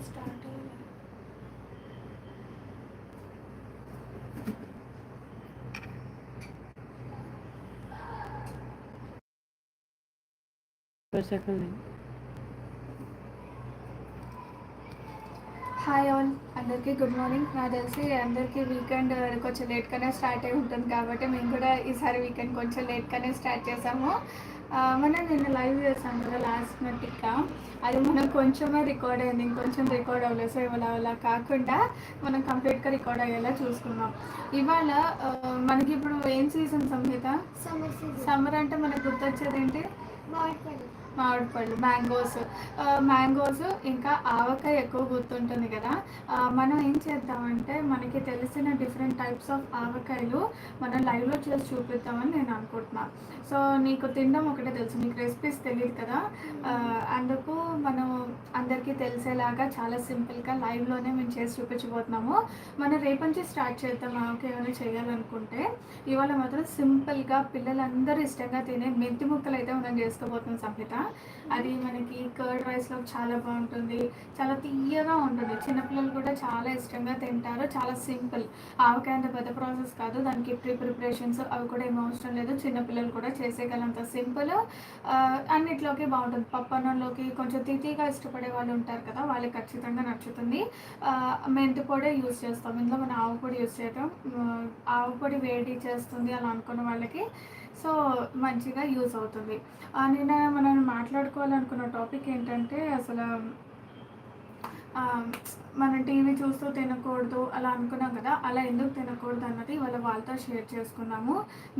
Start second hi all అందరికీ good morning నాకు తెలిసి అందరికీ వీకెండ్ కొంచెం లేట్గానే స్టార్ట్ అయి ఉంటుంది కాబట్టి మేము కూడా ఈసారి వీకెండ్ కొంచెం లేట్గానే స్టార్ట్ చేసాము ఆ, మనం నిన్న లైవ్ చేసాం కదా లాస్ట్ నట్టుగా అది మనం కొంచెమే రికార్డ్ అయింది ఇంకొంచెం రికార్డ్ అవ్వలేదు. సో ఇవాళ అలా కాకుండా మనం కంప్లీట్గా రికార్డ్ అయ్యేలా చూసుకున్నాం. ఇవాళ మనకి ఇప్పుడు ఏం సీజన్ సంహిత? సమ్మర్ అంటే మనకు గుర్తొచ్చేది ఏంటి? మామిడి పళ్ళు మ్యాంగోస్ మ్యాంగోస్ ఇంకా ఆవకాయ ఎక్కువ గుర్తుంటుంది కదా. మనం ఏం చేద్దామంటే మనకి తెలిసిన డిఫరెంట్ టైప్స్ ఆఫ్ ఆవకాయలు మనం లైవ్లో చేసి చూపిద్దామని నేను అనుకుంటున్నాను సో నీకు తినడం ఒకటే తెలుసు నీకు రెసిపీస్ తెలియదు కదా. అందుకు మనం అందరికీ తెలిసేలాగా చాలా సింపుల్గా లైవ్లోనే మేము చేసి చూపించబోతున్నాము. మనం రేపు నుంచి స్టార్ట్ చేద్దాం ఆవకాయ ఏమైనా చేయాలనుకుంటే. ఇవాళ మాత్రం సింపుల్గా పిల్లలందరూ ఇష్టంగా తినే మెంతి ముక్కలు అయితే మనం చేసుకోబోతున్నాం సంహిత. అది మనకి కర్డ్ రైస్లో చాలా బాగుంటుంది. చాలా తీయగా ఉంటుంది. చిన్నపిల్లలు కూడా చాలా ఇష్టంగా తింటారు. చాలా సింపుల్. ఆవకాయ అంత పెద్ద ప్రాసెస్ కాదు. దానికి ప్రీ ప్రిపరేషన్స్ అవి కూడా ఏం అవసరం లేదు. చిన్నపిల్లలు కూడా చేసేయగలంత సింపుల్. అన్నిట్లోకి బాగుంటుంది. పప్పన్నంలోకి కొంచెం తితిగా ఇష్టపడే వాళ్ళు ఉంటారు కదా వాళ్ళకి ఖచ్చితంగా నచ్చుతుంది. మెంతి పొడి యూస్ చేస్తాం. ఇందులో మనం ఆవు పొడి యూస్ చేయటం. ఆవు పొడి వేడి చేస్తుంది అలా అనుకున్న వాళ్ళకి సో మంచిగా యూజ్ అవుతుంది. నేను మనం మాట్లాడుకోవాలనుకున్న టాపిక్ ఏంటంటే అసలు మనం టీవీ చూస్తూ తినకూడదు అలా అనుకున్నాం కదా అలా ఎందుకు తినకూడదు అన్నది ఇవాళ వాళ్ళతో షేర్ చేసుకున్నాము.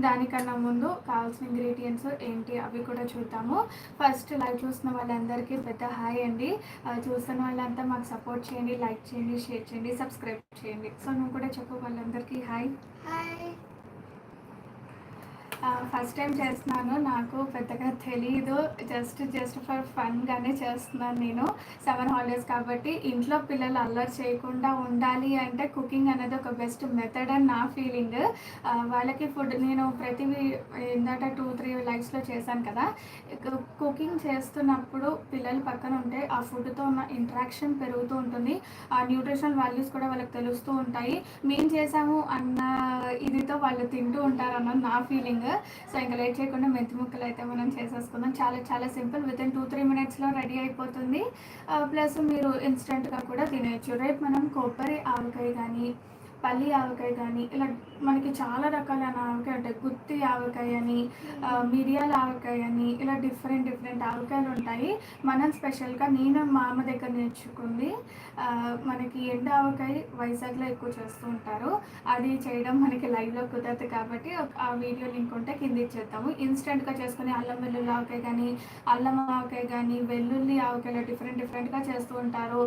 దానికన్నా ముందు కావాల్సిన ఇంగ్రీడియంట్స్ ఏంటి అవి కూడా చూద్దాము. ఫస్ట్ లైవ్ చూస్తున్న వాళ్ళందరికీ పెద్ద హాయ్ అండి. చూస్తున్న వాళ్ళంతా మాకు సపోర్ట్ చేయండి లైక్ చేయండి షేర్ చేయండి సబ్స్క్రైబ్ చేయండి. సో నువ్వు కూడా చెప్పు వాళ్ళందరికీ హాయ్. హాయ్. ఫస్ట్ టైం చేస్తున్నాను. నాకు పెద్దగా తెలియదు జస్ట్ జస్ట్ ఫర్ ఫన్గానే చేస్తున్నాను నేను. సమ్మర్ హాలిడేస్ కాబట్టి ఇంట్లో పిల్లలు అల్లరి చేయకుండా ఉండాలి అంటే కుకింగ్ అనేది ఒక బెస్ట్ మెథడ్ అని నా ఫీలింగ్ వాళ్ళకి ఫుడ్ నేను ప్రతి ఇందాక టూ త్రీ లైఫ్స్లో చేశాను కదా. కుకింగ్ చేస్తున్నప్పుడు పిల్లలు పక్కన ఉంటే ఆ ఫుడ్తో ఉన్న ఇంట్రాక్షన్ పెరుగుతూ ఉంటుంది. ఆ న్యూట్రిషనల్ వాల్యూస్ కూడా వాళ్ళకి తెలుస్తూ ఉంటాయి. మేము చేసాము అన్న ఇదితో వాళ్ళు తింటూ ఉంటారు అన్నది నా ఫీలింగ్ సో ఇంకా లేట్ చేయకుండా మెంతి ముక్కలు అయితే మనం చేసేసుకుందాం. చాలా చాలా simple. With in two three మినిట్స్లో రెడీ అయిపోతుంది. ప్లస్ మీరు ఇన్స్టెంట్గా కూడా తినేయచ్చు. రేపు మనం కొబ్బరి ఆవకాయ కానీ పల్లి ఆవకాయ కానీ ఇలా మనకి చాలా రకాలైన ఆవకాయ ఉంటాయి. గుత్తి ఆవకాయ అని మిరియాల ఆవకాయ అని ఇలా డిఫరెంట్ డిఫరెంట్ ఆవకాయలు ఉంటాయి. మనం స్పెషల్గా నేను మా అమ్మ దగ్గర నేర్చుకుంది మనకి ఎండ ఆవకాయ వైజాగ్లో ఎక్కువ చేస్తూ ఉంటారు. అది చేయడం మనకి లైవ్లో కుదరదు కాబట్టి ఆ వీడియో లింక్ ఉంటే కింద ఇచ్చేస్తాము ఇన్స్టెంట్గా చేసుకుని అల్లం వెల్లుల్లి ఆవకాయ కానీ అల్లం ఆవకాయ కానీ వెల్లుల్లి ఆవకాయలు డిఫరెంట్ డిఫరెంట్గా చేస్తూ ఉంటారు.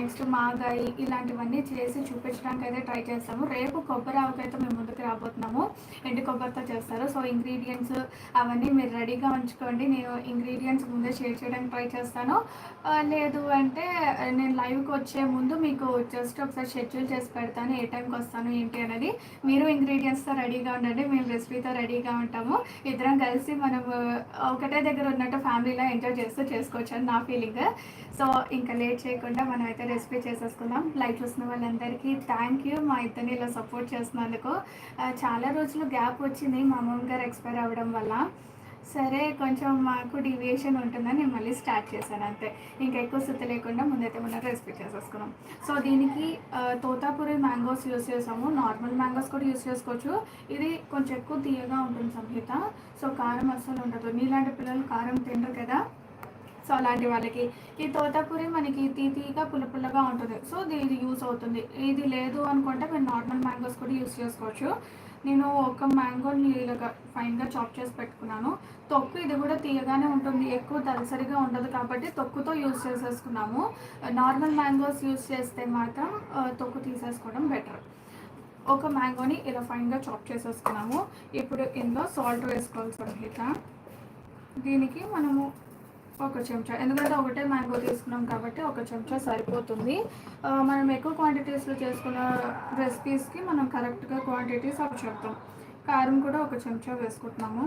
నెక్స్ట్ మాగాయి ఇలాంటివన్నీ చేసి చూపించడానికి అయితే ట్రై చేస్తాము. రేపు కొబ్బరి ఆవకాయతో మేము ముందుకు రాబోతున్నాము. ఎండు కొబ్బరితో చేస్తారు. సో ఇంగ్రీడియంట్స్ అవన్నీ మీరు రెడీగా ఉంచుకోండి. నేను ఇంగ్రీడియంట్స్ ముందే షేర్ చేయడానికి ట్రై చేస్తాను. లేదు అంటే నేను లైవ్కి వచ్చే ముందు మీకు జస్ట్ ఒకసారి షెడ్యూల్ చేసి పెడతాను. ఏ టైంకి వస్తాను ఏంటి అనేది. మీరు ఇంగ్రీడియంట్స్తో రెడీగా ఉండండి. మేము రెసిపీతో రెడీగా ఉంటాము. ఇద్దరం కలిసి మనం ఒకటే దగ్గర ఉన్నట్టు ఫ్యామిలీలో ఎంజాయ్ చేస్తూ చేసుకోవచ్చు అని నా ఫీలింగ్ సో ఇంకా లేట్ చేయకుండా మనం అయితే రెసిపీ చేసేసుకుందాం. లైక్ చూసిన వాళ్ళందరికీ థ్యాంక్ యూ మా ఇద్దరిని ఇలా సపోర్ట్ చేస్తున్నందుకు చాలా రోజులు గ్యాప్ వచ్చింది మా అమ్మమ్మ గారు ఎక్స్పైర్ అవ్వడం వల్ల. సరే కొంచెం మాకు డీవియేషన్ ఉంటుందని నేను మళ్ళీ స్టార్ట్ చేశాను అంతే. ఇంకా ఎక్కువ సుత్తి లేకుండా ముందైతే మనం రెసిపీ చేసేసుకున్నాం సో దీనికి తోతాపూరి తోతాపురి మ్యాంగోస్ యూస్ చేసాము. నార్మల్ మ్యాంగోస్ కూడా యూస్ చేసుకోవచ్చు. ఇది కొంచెం ఎక్కువ తీయగా ఉంటుంది సంహిత. సో కారం అస్సలు ఉండదు. నీలాంటి పిల్లలు కారం తినరు కదా. సో అలాంటి వాళ్ళకి ఈ తోటపూరి మనకి తీతీగా పుల్ల పుల్లగా ఉంటుంది. సో ఇది యూస్ అవుతుంది. ఇది లేదు అనుకుంటే మీరు నార్మల్ మ్యాంగోస్ కూడా యూస్ చేసుకోవచ్చు. నేను ఒక మ్యాంగోని ఇలాగా ఫైన్గా చాప్ చేసి పెట్టుకున్నాను. తొక్కు ఇది కూడా తీయగానే ఉంటుంది. ఎక్కువ దలసరిగా ఉండదు కాబట్టి తొక్కుతో యూస్ చేసేసుకున్నాము. నార్మల్ మ్యాంగోస్ యూస్ చేస్తే మాత్రం తొక్కు తీసేసుకోవడం బెటర్ ఒక మ్యాంగోని ఇలా ఫైన్గా చాప్ చేసేసుకున్నాము. ఇప్పుడు ఇందులో సాల్ట్ వేసుకోవాల్సి ఉంటుంది. దీనికి మనము ఒక చెంచా. ఎందుకంటే ఒకటే మ్యాంగో తీసుకున్నాం కాబట్టి ఒక చెంచా సరిపోతుంది. మనం ఎక్కువ క్వాంటిటీస్లో చేసుకున్న రెసిపీస్కి మనం కరెక్ట్గా క్వాంటిటీస్ అవి చెప్తాం. కారం కూడా ఒక చెంచా వేసుకుంటున్నాము.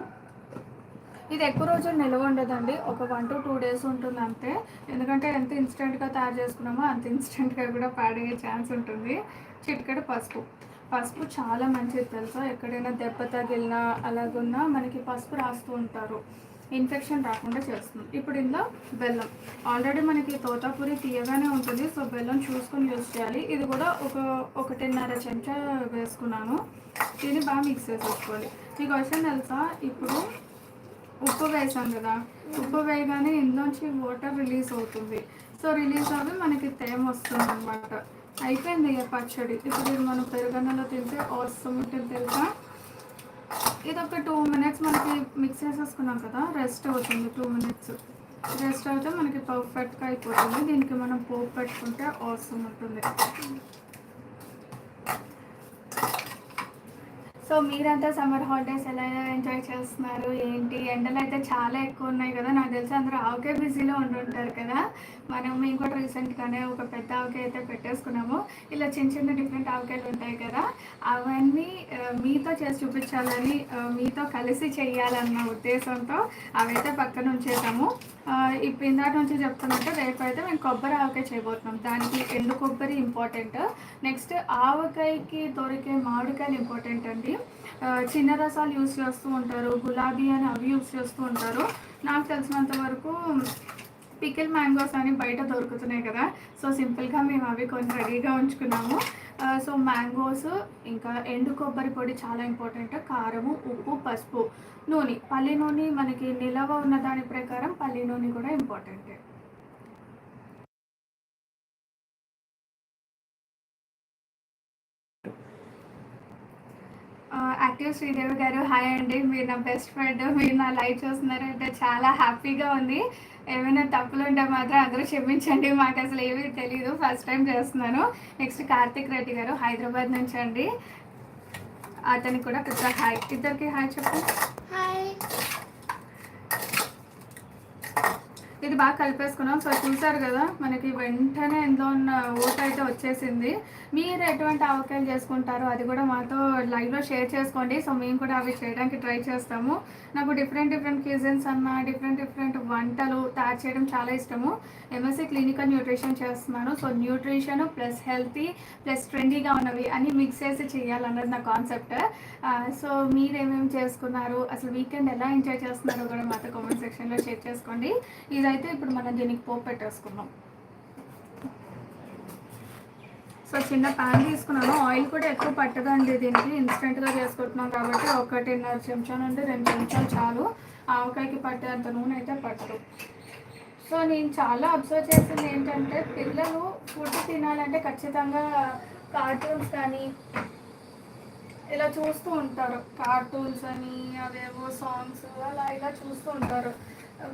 ఇది ఎక్కువ రోజులు నిల్వ ఉండదండి. ఒక వన్ టు టూ డేస్ ఉంటుంది అంతే. ఎందుకంటే ఎంత ఇన్స్టెంట్గా తయారు చేసుకున్నామో అంత ఇన్స్టెంట్గా కూడా పాడయ్యే ఛాన్స్ ఉంటుంది. చిటికెడు పసుపు. పసుపు చాలా మంచిది తెలుసా? ఎక్కడైనా దెబ్బ తగిలినా అలాగున్నా మనకి పసుపు రాస్తూ ఉంటారు. ఇన్ఫెక్షన్ రాకుండా చేస్తుంది. ఇప్పుడు ఇందులో బెల్లం. ఆల్రెడీ మనకి తోతాపూరి తీయగానే ఉంటుంది. సో బెల్లం చూసుకొని యూజ్ చేయాలి. ఇది కూడా ఒక ఒకటిన్నర చెంచా వేసుకున్నాను. దీన్ని బాగా మిక్స్ చేసేసుకోవాలి. మీకు విషయం తెలుసా? ఇప్పుడు ఉప్పు వేసాం కదా. ఉప్పు వేయగానే ఇందులోంచి వాటర్ రిలీజ్ అవుతుంది. సో రిలీజ్ అవి మనకి తేమ వస్తుంది అనమాట అయిపోయింది ఇక పచ్చడి. ఇప్పుడు ఇది మనం పెరుగన్నలో తింటే అవసరం ఉంటుంది తెలుసా? ఇది ఒక టూ మినిట్స్ మనకి మిక్స్ చేసేసుకున్నాం కదా రెస్ట్ అవుతుంది టూ మినిట్స్ రెస్ట్ అయితే మనకి పర్ఫెక్ట్గా అయిపోతుంది. దీనికి మనం పోపు పెట్టుకుంటే అవసరం ఉంటుంది. సో మీరంతా సమ్మర్ హాలిడేస్ ఎలా ఎంజాయ్ చేస్తున్నారు ఏంటి? ఎండలు అయితే చాలా ఎక్కువ ఉన్నాయి కదా. నాకు తెలిసి అందరూ ఆవకాయ బిజీలో ఉండుంటారు కదా. మనం మేము కూడా రీసెంట్గానే ఒక పెద్ద ఆవకాయ అయితే పెట్టేసుకున్నాము. ఇలా చిన్న చిన్న డిఫరెంట్ ఆవకాయలు ఉంటాయి కదా. అవన్నీ మీతో చేసి చూపించాలని మీతో కలిసి చేయాలన్న ఉద్దేశంతో అవైతే పక్కన ఉంచేసాము. ఇప్పుడు ఇందాక నుంచి చెప్తున్నట్టు రేపు అయితే మేము కొబ్బరి ఆవకాయ చేయబోతున్నాం. దానికి ఎండు కొబ్బరి ఇంపార్టెంట్. నెక్స్ట్ ఆవకాయకి దొరికే మామిడికాయలు ఇంపార్టెంట్ అండి. చిన్న రసాలు యూస్ చేస్తూ ఉంటారు గులాబీ అని అవి యూస్ చేస్తూ ఉంటారు. నాకు తెలిసినంత వరకు పికిల్ మ్యాంగోస్ అని బయట దొరుకుతున్నాయి కదా. సో సింపుల్గా మేము అవి కొన్ని రెడీగా ఉంచుకున్నాము. సో మ్యాంగోస్ ఇంకా ఎండు కొబ్బరి పొడి చాలా ఇంపార్టెంట్. కారము ఉప్పు పసుపు నూనె. పల్లి నూనె మనకి నిలవ ఉన్న దాని ప్రకారం పల్లి నూనె కూడా ఇంపార్టెంట్. యాక్టివ్ శ్రీదేవి గారు హాయ్ అండి. మీరు నా బెస్ట్ ఫ్రెండ్ మీరు నా లైవ్ చూస్తున్నారంటే చాలా హ్యాపీగా ఉంది. ఏమైనా తప్పులు ఉంటే మాత్రం అందరూ క్షమించండి. మాకు అసలు ఏమీ తెలియదు ఫస్ట్ టైం చేస్తున్నాను. నెక్స్ట్ కార్తిక్ రెడ్డి గారు హైదరాబాద్ నుంచి అండి. అతనికి కూడా పెద్ద హాయ్. ఇద్దరికి హాయ్ చెప్పు. హాయ్. ఇది బాగా కలిపేసుకున్నాం. సో చూసారు కదా మనకి వెంటనే ఎంతో ఉన్న ఊట అయితే వచ్చేసింది. మీరు ఎటువంటి ఆవకాయలు చేసుకుంటారో అది కూడా మాతో లైవ్లో షేర్ చేసుకోండి. సో మేము కూడా అవి చేయడానికి ట్రై చేస్తాము. నాకు డిఫరెంట్ డిఫరెంట్ క్యూజన్స్ అన్న డిఫరెంట్ డిఫరెంట్ వంటలు తయారు చేయడం చాలా ఇష్టము. ఎంఎస్సీ క్లినికల్ న్యూట్రిషన్ చేస్తున్నాను. So nutrition plus healthy plus ట్రెండీగా ఉన్నవి అన్ని మిక్స్ చేసి చేయాలన్నది నా కాన్సెప్ట్ సో మీరు ఏమేమి చేసుకున్నారు? అసలు వీకెండ్ ఎలా ఎంజాయ్ చేస్తున్నారో కూడా మాతో కామెంట్ సెక్షన్లో షేర్ చేసుకోండి. అయితే ఇప్పుడు మనం దీనికి పోపు పెట్టేసుకున్నాం సో చిన్న ప్యాన్ తీసుకున్నాను. ఆయిల్ కూడా ఎక్కువ పట్టదండి దీనికి. ఇన్స్టెంట్గా చేసుకుంటున్నాం కాబట్టి ఒకటిన్నర చెంచా నుండి రెండు చెంచాలు చాలు. ఆవకాయకి పట్టేంత నూనె అయితే పట్టదు. సో నేను చాలా అబ్జర్వ్ చేసింది ఏంటంటే పిల్లలు ఫుడ్ తినాలంటే ఖచ్చితంగా కార్టూన్స్ కానీ ఇలా చూస్తూ ఉంటారు. కార్టూన్స్ అని అవేవో సాంగ్స్ అలా ఇలా చూస్తూ ఉంటారు.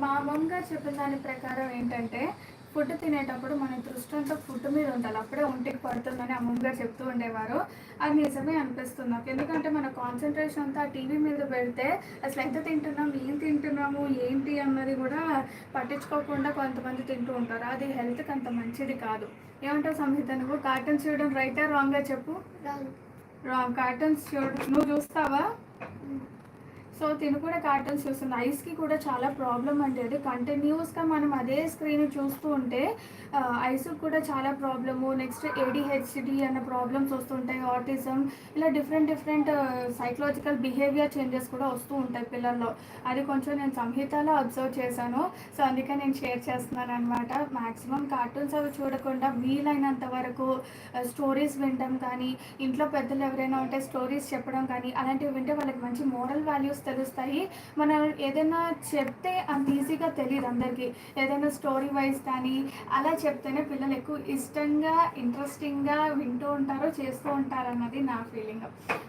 మా అమ్మమ్మ గారు చెప్పిన దాని ప్రకారం ఏంటంటే ఫుడ్ తినేటప్పుడు మన దృష్టి అంతా ఫుడ్ మీద ఉండాలి. అప్పుడే ఒంటికి పడుతుందని అమ్మమ్మ గారు చెప్తూ ఉండేవారు. అది నిజమే అనిపిస్తుంది నాకు. ఎందుకంటే మన కాన్సన్ట్రేషన్ అంతా టీవీ మీద పెడితే అసలు ఎంత తింటున్నాం ఏం తింటున్నాము ఏంటి అన్నది కూడా పట్టించుకోకుండా కొంతమంది తింటూ ఉంటారు. అది హెల్త్కి అంత మంచిది కాదు. ఏమంటావు సంహిత నువ్వు? కార్టూన్స్ చూడడం రైటా రాంగ్గా చెప్పు? రాంగ్ రాంగ్ కార్టూన్స్ చూడు నువ్వు చూస్తావా? సో తిను కూడా కార్టూన్స్ చూస్తుంది ఐస్కి కూడా చాలా ప్రాబ్లం అండి అది. కంటిన్యూస్గా మనం అదే స్క్రీన్ చూస్తూ ఉంటే ఐస్కి కూడా చాలా ప్రాబ్లము నెక్స్ట్ ఏడిహెచ్డి అన్న ప్రాబ్లమ్స్ వస్తుంటాయి ఆటిజం ఇలా different different psychological behaviour changes కూడా వస్తూ ఉంటాయి పిల్లల్లో. అది కొంచెం నేను సంహితలో అబ్జర్వ్ చేశాను. సో అందుకే నేను షేర్ చేస్తున్నాను అనమాట మ్యాక్సిమం కార్టూన్స్ అవి చూడకుండా వీలైనంత వరకు స్టోరీస్ వినడం కానీ ఇంట్లో పెద్దలు ఎవరైనా ఉంటే స్టోరీస్ చెప్పడం కానీ అలాంటివి వింటే వాళ్ళకి మంచి మోరల్ వాల్యూస్ తెలుస్తాయి. మనం ఏదైనా చెప్తే అంత ఈజీగా తెలియదు అందరికీ. ఏదైనా స్టోరీ వైజ్ కానీ అలా చెప్తేనే పిల్లలు ఎక్కువ ఇష్టంగా ఇంట్రెస్టింగ్గా వింటూ ఉంటారు చేస్తూ ఉంటారు అన్నది నా ఫీలింగ్.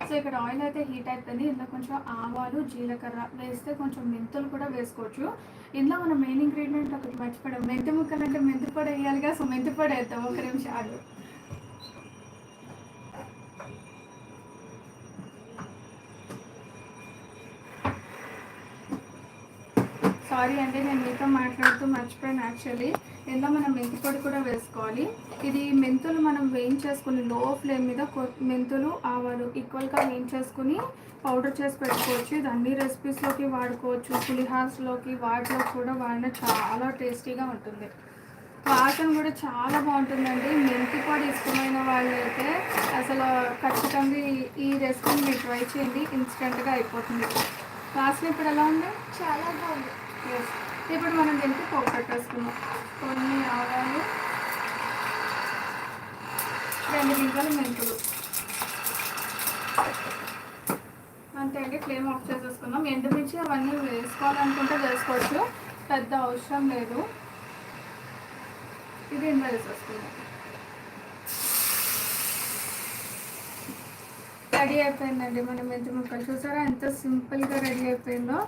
సో ఇక్కడ ఆయిల్ అయితే హీట్ అయిపోయింది. ఇందులో కొంచెం ఆవాలు జీలకర్ర వేస్తే కొంచెం మెంతులు కూడా వేసుకోవచ్చు. ఇందులో మనం మెయిన్ ఇంగ్రీడియంట్ ఒకటి మర్చిపోయాం. మెంతి ముక్కలు అంటే మెంతి పొడి వేయాలిగా. సో మెంతి పొడి వేద్దాం. ఒక నిమిషాలు సారీ అండి నేను మీతో మాట్లాడుతూ మర్చిపోయాను యాక్చువల్లీ ఇందులో మనం మెంతి పొడి కూడా వేసుకోవాలి. ఇది మెంతులు మనం వేయించేసుకుని లో ఫ్లేమ్ మీద కొ- మెంతులు ఆవాలు ఈక్వల్గా వేయించేసుకుని పౌడర్ చేసి పెట్టుకోవచ్చు. ఇది అన్ని రెసిపీస్లోకి వాడుకోవచ్చు. పులిహాస్లోకి వాటిలో కూడా వాడిన చాలా టేస్టీగా ఉంటుంది. వాసన కూడా చాలా బాగుంటుందండి. మెంతి పొడి ఇష్టమైన వాళ్ళైతే అసలు ఖచ్చితంగా ఈ- ఈ రెసిపీని మీరు ట్రై చేయండి. ఇన్స్టెంట్గా అయిపోతుంది. వాసన ఇప్పుడు ఎలా ఉంది? చాలా బాగుంది. ఎస్ ఇప్పుడు మనం దీనికి పోపు పెట్టేసుకున్నాం కొన్ని ఆవాలు రెండు గింజలు మెంతులు. అంతే అండి ఫ్లేమ్ ఆఫ్ చేసేసుకున్నాం ఎండుమిర్చి అవన్నీ వేసుకోవాలనుకుంటే వేసుకోవచ్చు. పెద్ద అవసరం లేదు. ఇది ఇందులో వేసేసుకుందాం. రెడీ అయిపోయిందండి మన మెంతి ముక్కలు. చూసారా ఎంత సింపుల్గా రెడీ అయిపోయిందో?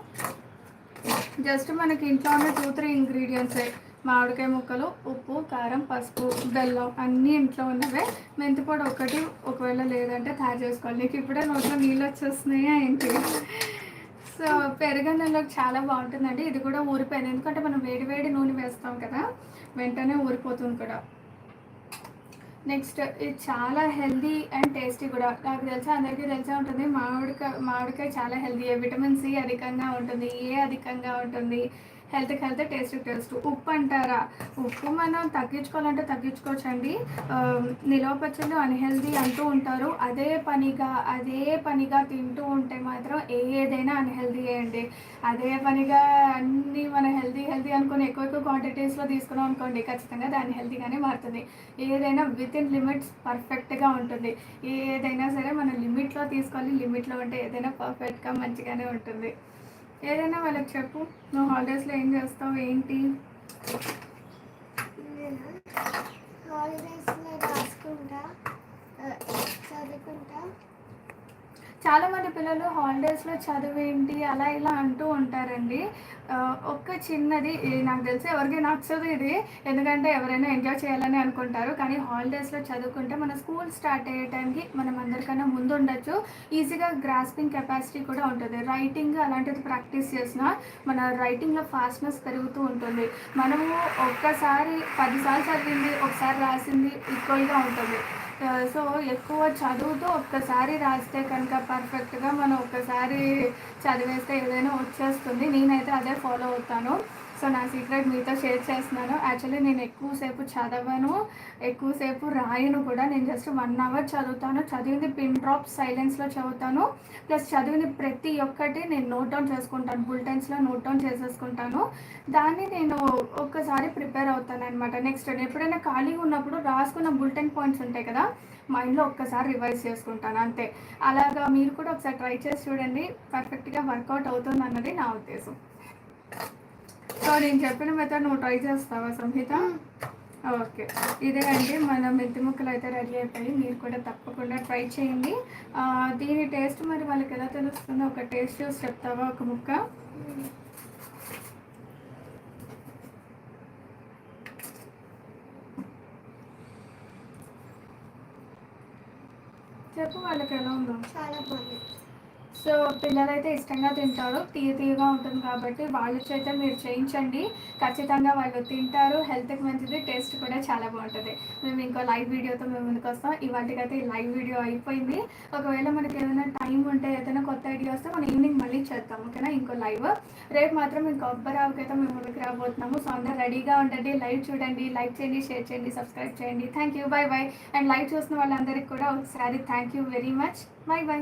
జస్ట్ మనకి ఇంట్లో ఉన్న టూ త్రీ ఇంగ్రీడియంట్సే మామిడికాయ ముక్కలు ఉప్పు కారం పసుపు బెల్లం అన్నీ ఇంట్లో ఉన్నవే. మెంతిపొడి ఒకటి ఒకవేళ లేదంటే తయారు చేసుకోవాలి. నీకు ఇప్పుడే నోట్లో నీళ్ళు వచ్చేస్తున్నాయా ఏంటి? సో పెరుగన్నంలోకి చాలా బాగుంటుందండి. ఇది కూడా ఊరిపోయింది. ఎందుకంటే మనం వేడి వేడి నూనె వేస్తాం కదా వెంటనే ఊరిపోతుంది కూడా. నెక్స్ట్ ఇది చాలా హెల్దీ అండ్ టేస్టీ కూడా. నాకు తెలిసి అందరికీ తెలిసే ఉంటుంది మామిడికాయ మామిడికాయ చాలా హెల్దీ విటమిన్ సి అధికంగా ఉంటుంది ఏ అధికంగా ఉంటుంది హెల్త్కి హెల్త్ టేస్ట్ టేస్ట్. ఉప్పు అంటారా? ఉప్పు మనం తగ్గించుకోవాలంటే తగ్గించుకోవచ్చండి. నిలవ పచ్చళ్ళు అన్హెల్దీ అంటూ ఉంటారు. అదే పనిగా అదే పనిగా తింటూ ఉంటే మాత్రం ఏదైనా అన్హెల్దీ అండి. అదే పనిగా అన్నీ మన హెల్దీ హెల్దీ అనుకుని ఎక్కువ ఎక్కువ క్వాంటిటీస్లో తీసుకున్నాం అనుకోండి ఖచ్చితంగా దాని అన్హెల్దీగానే మారుతుంది. ఏదైనా విత్ ఇన్ లిమిట్స్ పర్ఫెక్ట్గా ఉంటుంది. ఏదైనా సరే మనం లిమిట్లో తీసుకోవాలి. లిమిట్లో ఉంటే ఏదైనా పర్ఫెక్ట్గా మంచిగానే ఉంటుంది. ఏదైనా వాళ్ళకి చెప్పు. నువ్వు హాలిడేస్లో ఏం చేస్తావు? ఏంటి? హాలిడేస్లో రాసుకుంటా చదువుకుంటా. చాలామంది పిల్లలు హాలిడేస్లో చదువేంటి అలా ఇలా అంటూ ఉంటారండి. ఒక్క చిన్నది నాకు తెలిసి ఎవరికి నచ్చదు ఇది. ఎందుకంటే ఎవరైనా ఎంజాయ్ చేయాలని అనుకుంటారు. కానీ హాలిడేస్లో చదువుకుంటే మన స్కూల్ స్టార్ట్ అయ్యే టైంకి మనం అందరికన్నా ముందు ఉండొచ్చు. ఈజీగా గ్రాస్పింగ్ కెపాసిటీ కూడా ఉంటుంది. రైటింగ్ అలాంటిది ప్రాక్టీస్ చేసిన మన రైటింగ్లో ఫాస్ట్నెస్ పెరుగుతూ ఉంటుంది. మనము ఒక్కసారి పదిసార్లు చదివింది ఒకసారి రాసింది ఈక్వల్గా ఉంటుంది. సో ఎక్కువ చదువుతూ ఒక్కసారి రాస్తే కనుక పర్ఫెక్ట్గా మనం ఒక్కసారి చదివేస్తే ఏదైనా వచ్చేస్తుంది. నేనైతే అదే ఫాలో అవుతాను. సో నా సీక్రెట్ మీతో షేర్ చేస్తున్నాను. యాక్చువల్లీ నేను ఎక్కువసేపు చదవను ఎక్కువసేపు రాయను కూడా. నేను జస్ట్ వన్ అవర్ చదువుతాను. చదివింది పిన్ డ్రాప్ సైలెన్స్లో చదువుతాను. ప్లస్ చదివింది ప్రతి ఒక్కటి నేను నోట్ డౌన్ చేసుకుంటాను. బులెటిన్స్లో నోట్ డౌన్ చేసేసుకుంటాను. దాన్ని నేను ఒక్కసారి ప్రిపేర్ అవుతాను అనమాట నెక్స్ట్ ఎప్పుడైనా ఖాళీగా ఉన్నప్పుడు రాసుకున్న బులెటిన్ పాయింట్స్ ఉంటాయి కదా మైండ్లో ఒక్కసారి రివైజ్ చేసుకుంటాను. అంతే. అలాగా మీరు కూడా ఒకసారి ట్రై చేసి చూడండి. పర్ఫెక్ట్గా వర్కౌట్ అవుతుంది అన్నది నా ఉద్దేశం. సో నేను చెప్పిన మెథడ్ నువ్వు ట్రై చేస్తావా సంహిత? ఓకే. ఇదే అండి మన మెంతి ముక్కలు అయితే రెడీ అయిపోయి మీరు కూడా తప్పకుండా ట్రై చేయండి. దీని టేస్ట్ మరి వాళ్ళకి ఎలా తెలుస్తుందో ఒక టేస్ట్ చూసి చెప్తావా ఒక ముక్క? చెప్పు వాళ్ళకి ఎలా ఉందో. చాలా బాగుంది. సో పిల్లలైతే ఇష్టంగా తింటారు. తీయ తీయగా ఉంటుంది కాబట్టి వాళ్ళ చేత మీరు చేయించండి. ఖచ్చితంగా వాళ్ళు తింటారు. హెల్త్కి మంచిది. టేస్ట్ కూడా చాలా బాగుంటుంది. మేము ఇంకో లైవ్ వీడియోతో మేము ముందుకు వస్తాం. ఇవాటికైతే ఈ లైవ్ వీడియో అయిపోయింది. ఒకవేళ మనకి ఏదైనా టైం ఉంటే ఏదైనా కొత్త ఐడియా వస్తే మనం ఈవినింగ్ మళ్ళీ చేద్దాం. ఓకేనా? ఇంకో లైవ్. రేపు మాత్రం ఇంకో అబ్బరావుకి అయితే మేము ముందుకు రాబోతున్నాము. సో అందరూ రెడీగా ఉండండి. లైవ్ చూడండి. లైక్ చేయండి. షేర్ చేయండి. సబ్స్క్రైబ్ చేయండి. Thank you bye bye. And live చూసిన వాళ్ళందరికీ కూడా ఒకసారి thank you very much. Bye bye.